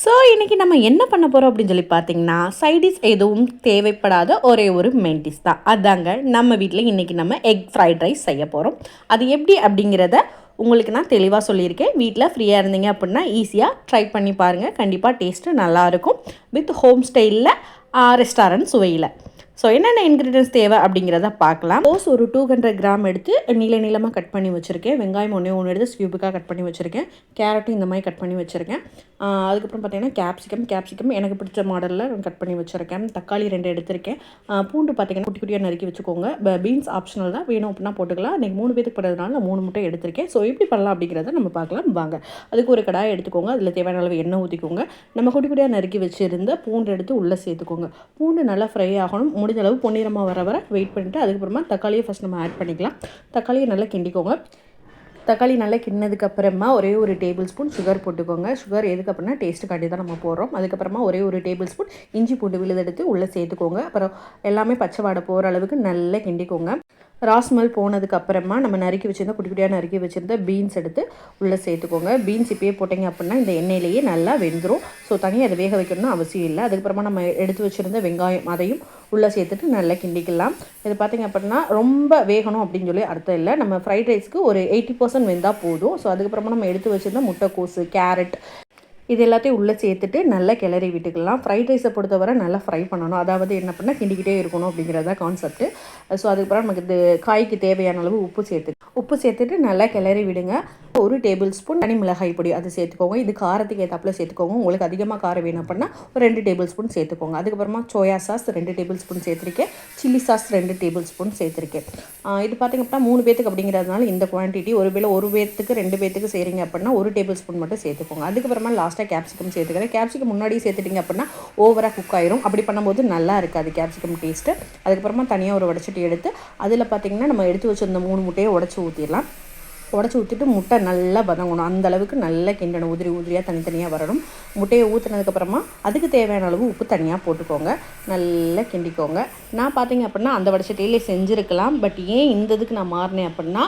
So இன்றைக்கி நம்ம என்ன பண்ண போகிறோம் அப்படின்னு சொல்லி பார்த்தீங்கன்னா சைடிஸ் எதுவும் தேவைப்படாத ஒரே ஒரு மெயின் தான். அதாங்க நம்ம வீட்டில் இன்றைக்கி நம்ம எக் ஃப்ரைட் ரைஸ் செய்ய போகிறோம் அது எப்படி அப்படிங்கிறத உங்களுக்கு நான் தெளிவாக சொல்லியிருக்கேன். வீட்டில் ஃப்ரீயாக இருந்தீங்க அப்படின்னா ஈஸியாக ட்ரை பண்ணி பாருங்கள் கண்டிப்பாக டேஸ்ட்டு நல்லாயிருக்கும் வித் ஹோம் ஸ்டைலில் ரெஸ்டாரண்ட் சுவையில். ஸோ என்னென்ன இன்க்ரீடியன்ஸ் தேவை அப்படிங்கிறத பார்க்கலாம். ரோஸ் ஒரு டூ ஹண்ட்ரட் கிராம் எடுத்து நீள நீளமாக கட் பண்ணி வச்சுருக்கேன். வெங்காயம் ஒன்றே ஒன்று எடுத்து ஸ்வியூபுக்காக கட் பண்ணி வச்சுருக்கேன். கேரட்டும் இந்த மாதிரி கட் பண்ணி வச்சுருக்கேன். அதுக்கப்புறம் பார்த்தீங்கன்னா கேப்சிகம் கேப்சிகம் எனக்கு பிடிச்ச மாடலில் கட் பண்ணி வச்சுருக்கேன். தக்காளி ரெண்டு எடுத்திருக்கேன். பூண்டு பார்த்தீங்கன்னா குட்டி குட்டியாக நறுக்கி வச்சுக்கோங்க. பீன்ஸ் ஆப்ஷனல் தான். வேணும் அப்படின்னா போட்டுக்கலாம். இன்றைக்கி மூணு பேருக்கு போடுறதுனால நான் மூணு முட்டை எடுத்திருக்கேன். ஸோ எப்படி பண்ணலாம் அப்படிங்கிறத நம்ம பார்க்கலாம். வாங்க. அதுக்கு ஒரு கடாயை எடுத்துக்கோங்க. அதில் தேவையான அளவு எண்ணெய் ஊற்றிக்கோங்க நம்ம குட்டி குட்டியாக நறுக்கி வச்சுருந்த பூண்டு எடுத்து உள்ளே சேர்த்துக்கோங்க. பூண்டு நல்லா ஃப்ரை ஆகணும். முடிஞ்ச அளவு பொன்னிறமாக வர வர வெயிட் பண்ணிவிட்டு அதுக்கப்புறமா தக்காளியை ஃபஸ்ட் நம்ம ஆட் பண்ணிக்கலாம். தக்காளியை நல்லா கிண்டிக்கோங்க. தக்காளி நல்லா கிண்ணதுக்கப்புறமா ஒரே ஒரு டேபிள் ஸ்பூன் சுகர் போட்டுக்கோங்க. சுகர் எதுக்கு அப்படின்னா டேஸ்ட்டுக்காண்டி தான் நம்ம போடுறோம். அதுக்கப்புறமா ஒரே ஒரு டேபிள் ஸ்பூன் இஞ்சி பூண்டு விழுதெடுத்து உள்ளே சேர்த்துக்கோங்க. அப்புறம் எல்லாமே பச்சை வாடை போகிற அளவுக்கு நல்லா கிண்டிக்கோங்க. ராஸ்மல் போனதுக்கு அப்புறமா நம்ம நறுக்கி வச்சுருந்தா குட்டி குட்டியாக நறுக்கி வச்சுருந்த பீன்ஸ் எடுத்து உள்ளே சேர்த்துக்கோங்க. பீன்ஸ் இப்போயே போட்டிங்க அப்படின்னா இந்த எண்ணெயிலேயே நல்லா வெந்துடும் ஸோ தனியாக அதை வேக வைக்கணும்னு அவசியம் இல்லை. அதுக்கப்புறமா நம்ம எடுத்து வச்சிருந்த வெங்காயம் அதையும் உள்ளே சேர்த்துட்டு நல்லா கிண்டிக்கலாம். இது பார்த்திங்க அப்படின்னா ரொம்ப வேகணும் அப்படின்னு சொல்லி அர்த்தம் இல்லை. நம்ம ஃப்ரைட் ரைஸ்க்கு ஒரு எயிட்டி பர்சன்ட் வெந்தால் போதும். ஸோ அதுக்கப்புறமா நம்ம எடுத்து வச்சிருந்த முட்டைக்கோசு கேரட் இது எல்லாத்தையும் உள்ளே சேர்த்துட்டு நல்லா கிளறி விட்டுக்கலாம். ஃப்ரைட் ரைஸை பொறுத்தவரை நல்லா ஃப்ரை பண்ணணும். அதாவது என்ன பண்ணால் கிண்டிக்கிட்டே இருக்கணும் அப்படிங்கிறதா கான்செப்ட் ஸோ அதுக்கப்புறம் நமக்கு இது காய்க்கு தேவையான அளவு உப்பு சேர்த்து உப்பு சேர்த்துட்டு நல்லா கிளறி விடுங்க. ஒரு டேபிள் ஸ்பூன் தனி மிளகாய் பொடி அது சேர்த்துக்கோங்க. இது காரத்துக்கு ஏற்றாப்புல சேர்த்துக்கோங்க. உங்களுக்கு அதிகமாக காரம் வேணும் அப்படின்னா ஒரு ரெண்டு டேபிள் ஸ்பூன் சேர்த்துக்கோங்க. அதுக்கப்புறமா சோயா சாஸ் ரெண்டு டேபிள் ஸ்பூன் சேர்த்துருக்கேன். சில்லி சாஸ் ரெண்டு டேபிள் ஸ்பூன் சேர்த்துருக்கேன். இது பார்த்திங்க அப்படின்னா மூணு பேத்துக்கு அப்படிங்கிறதுனால இந்த குவான்டிட்டி ஒரு வேளை ஒரு பேத்துக்கு ரெண்டு பேத்துக்கு செய்கிறீங்க அப்படின்னா ஒரு டேபிள் ஸ்பூன் மட்டும் சேர்த்துக்கோங்க. அதுக்கப்புறமா லாஸ்ட்டாக கேப்சிகம் சேர்த்துக்கிறேன். கேப்சிகம் முன்னாடியே சேர்த்துட்டிங்க அப்படின்னா ஓவராக குக் ஆயிரும். அப்படி பண்ணும்போது நல்லா இருக்காது கேப்சிகம் டேஸ்ட்டு அதுக்கப்புறமா தனியாக ஒரு வடச்சட்டி எடுத்து அதில் பார்த்திங்கன்னா நம்ம எடுத்து வச்சுருந்த மூணு முட்டையை உடச்சி ஊற்றிடலாம் உடச்சி ஊற்றிட்டு முட்டை நல்லா வதங்கணும். அந்த அளவுக்கு நல்லா கிண்டணும். உதிரி உதிரியாக தனித்தனியாக வரணும். முட்டையை ஊற்றினதுக்கப்புறமா அதுக்கு தேவையான அளவு உப்பு தனியாக போட்டுக்கோங்க. நல்லா கிண்டிக்கோங்க. நான் பார்த்தீங்க அப்படின்னா அந்த வடச்சட்டியிலே செஞ்சுருக்கலாம். பட் ஏன் இந்த இதுக்கு நான் மாறினேன் அப்படின்னா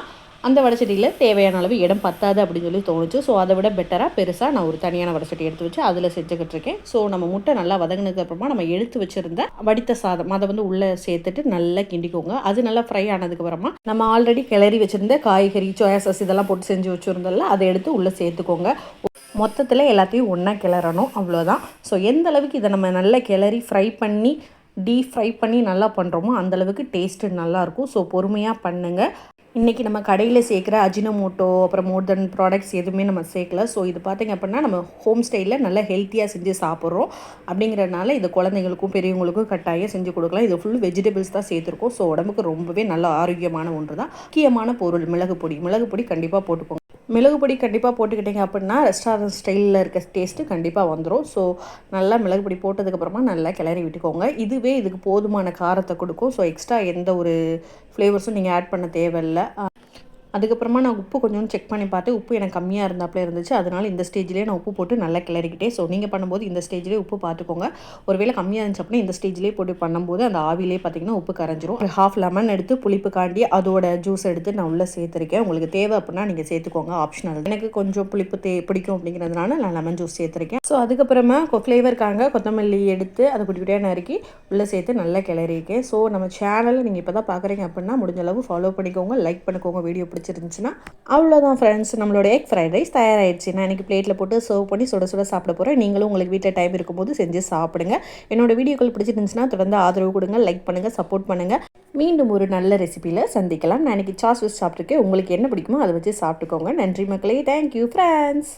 அந்த வடச்சட்டியில் தேவையான அளவு இடம் பத்தாது அப்படின்னு சொல்லி தோணுச்சு. ஸோ அதை விட பெட்டராக பெருசாக நான் ஒரு தனியான வடச்சட்டி எடுத்து வச்சு அதில் செஞ்சுக்கிட்டு இருக்கேன். ஸோ நம்ம முட்டை நல்லா வதங்கினதுக்கு அப்புறமா நம்ம எடுத்து வச்சுருந்த வடித்த சாதம் அதை வந்து உள்ளே சேர்த்துட்டு நல்லா கிண்டிக்கோங்க. அது நல்லா ஃப்ரை ஆனதுக்கப்புறமா நம்ம ஆல்ரெடி கிளறி வச்சுருந்த காய்கறி சோயாசஸ் இதெல்லாம் போட்டு செஞ்சு வச்சுருந்தோம்ல அதை எடுத்து உள்ளே சேர்த்துக்கோங்க. மொத்தத்தில் எல்லாத்தையும் ஒன்றா கிளறணும் அவ்வளோதான் ஸோ எந்த அளவுக்கு இதை நம்ம நல்லா கிளறி ஃப்ரை பண்ணி டீப் ஃப்ரை பண்ணி நல்லா பண்ணுறோமோ அந்தளவுக்கு டேஸ்ட்டு நல்லாயிருக்கும் ஸோ பொறுமையாக பண்ணுங்கள் இன்றைக்கி நம்ம கடையில் சேர்க்குற அஜினமோட்டோ அப்புறம் மோர் ப்ராடக்ட்ஸ் எதுவுமே நம்ம சேர்க்கல. ஸோ இது பார்த்திங்க அப்படின்னா நம்ம ஹோம் ஸ்டைலில் நல்லா ஹெல்த்தியாக செஞ்சு சாப்பிட்றோம். அப்படிங்கிறனால இது குழந்தைங்களுக்கும் பெரியவங்களுக்கும் கட்டாயம் செஞ்சு கொடுக்கலாம். இது ஃபுல் வெஜிடபிள்ஸ் தான் சேர்த்துருக்கோம். ஸோ உடம்புக்கு ரொம்பவே நல்ல ஆரோக்கியமான ஒன்று தான் முக்கியமான பொருள் மிளகு பொடி மிளகு பொடி கண்டிப்பாக போட்டுக்கோங்க. மிளகு பொடி கண்டிப்பாக போட்டுக்கிட்டிங்க அப்படின்னா ரெஸ்டாரண்ட் ஸ்டைலில் இருக்க டேஸ்ட்டு கண்டிப்பாக வந்துடும் ஸோ நல்லா மிளகு பொடி போட்டதுக்கப்புறமா நல்லா கிளறி விட்டுக்கோங்க. இதுவே இதுக்கு போதுமான காரத்தை கொடுக்கும். ஸோ எக்ஸ்ட்ரா எந்த ஒரு ஃப்ளேவர்ஸும் நீங்கள் ஆட் பண்ண தேவையில்லை. அதுக்கப்புறமா நான் உப்பு கொஞ்சம் செக் பண்ணி பார்த்து உப்பு எனக்கு கம்மியாக இருந்தாப்புல இருந்துச்சு. அதனால் இந்த ஸ்டேஜ்லேயே நான் உப்பு போட்டு நல்லா கிளறிக்கிட்டேன். ஸோ நீங்கள் பண்ணும்போது இந்த ஸ்டேஜ்லேயே உப்பு பார்த்துக்கோங்க. ஒருவேளை கம்மியாக இருந்துச்சு அப்படின்னா இந்த ஸ்டேஜ்லேயே போட்டு பண்ணும்போது அந்த ஆவிலே பார்த்தீங்கன்னா உப்பு கரைஞ்சிரும். ஒரு ஹாஃப் லெமன் எடுத்து புளிப்பு காண்டி அதோட ஜூஸ் எடுத்து நான் உள்ளே சேர்த்துருக்கேன். உங்களுக்கு தேவை அப்படின்னா நீங்கள் சேர்த்துக்கோங்க. ஆப்ஷனல் எனக்கு கொஞ்சம் புளிப்பு தே பிடிக்கும் அப்படிங்கிறதுனால நான் லெமன் ஜூஸ் சேர்த்துருக்கேன். ஸோ அதுக்கப்புறமா ஃப்ளேவருக்காங்க கொத்தமல்லி எடுத்து அதை குட்டி குட்டியாக நறுக்கி உள்ளே சேர்த்து நல்லா கிளறியிருக்கேன். ஸோ நம்ம சேனலில் நீங்கள் இப்போ தான் பார்க்குறீங்க அப்படின்னா முடிஞ்ச அளவு ஃபாலோ பண்ணிக்கோங்க. லைக் பண்ணிக்கோங்க. வீடியோ பிடிச்சி பிடிச்சிருந்துச்சுன்னா அவ்வளோதான் ஃப்ரெண்ட்ஸ் நம்மளோட எக் ஃப்ரைட் ரைஸ் தயாராகிடுச்சு நான் எனக்கு பிளேட்டில் போட்டு சர்வ் பண்ணி சுட சுட சாப்பிட போகிறேன் நீங்களும் உங்களுக்கு வீட்டில் டைம் இருக்கும்போது செஞ்சு சாப்பிடுங்க. என்னோட வீடியோக்கள் பிடிச்சிருந்துச்சுன்னா தொடர்ந்து ஆதரவு கொடுங்க லைக் பண்ணுங்கள் சப்போர்ட் பண்ணுங்கள் மீண்டும் ஒரு நல்ல ரெசிபியில் சந்திக்கலாம். நான் இன்றைக்கி சாஸ் வச்சு சாப்பிட்ருக்கேன் உங்களுக்கு என்ன பிடிக்குமோ அதை வச்சு சாப்பிட்டுக்கோங்க. நன்றி மக்களே. Thank you friends